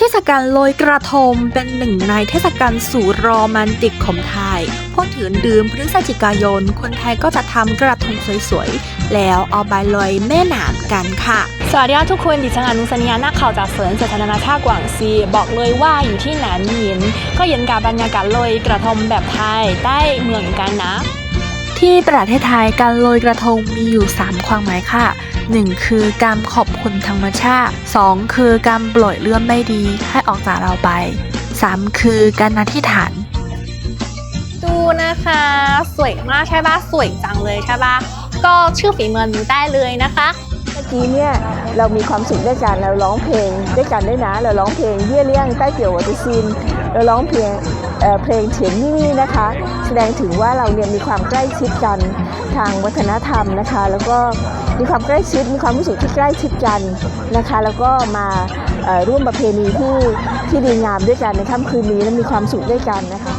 เทศกาลลอยกระทงเป็นหนึ่งในเทศกาลสู่โรแมนติกของไทยพูดถึงเดือนพฤศจิกายน คนไทยก็จะทำกระทงสวยๆ แล้วเอาไปลอยแม่น้ำกันค่ะ สวัสดีค่ะทุกคน ดิฉันอนุสญญานักข่าวจากสวนสาธารณชาติกวางซี บอกเลยว่าอยู่ที่หนานหยิน ก็เย็นกับบรรยากาศลอยกระทงแบบไทยได้เมือนกันนะ ที่ประเทศไทยการลอยกระทงมีอยู่ 3 ความหมายค่ะ 1. คือการขอบคุณธรรมชาติ 2. คือการปล่อยเรื่องไม่ดีให้ออกจากเราไป 3. คือการอธิษฐาน ดูนะคะ สวยมากใช่ปะสวยจังเลยใช่ปะก็ชื่อฝีมือหนูได้เลยนะคะเมื่อกี้เนี่ยเรามีความสุขด้วยกันเราร้องเพลงด้วยกันด้วยนะ เราร้องเพลงเยี่ยเลี่ยงใต้เกี่ยววัตซินเราร้องเพลง เเพลงเฉียนนี่นี่นะคะ แสดงถึงว่าเราเนี่ยมีความใกล้ชิดกันทางวัฒนธรรมนะคะ แล้วก็มีความใกล้ชิดมีความรู้สึกที่ใกล้ชิดกันนะคะ แล้วก็มาร่วมประเพณีที่ที่ดีงามด้วยกันในค่ำคืนนี้และมีความสุขด้วยกันนะคะ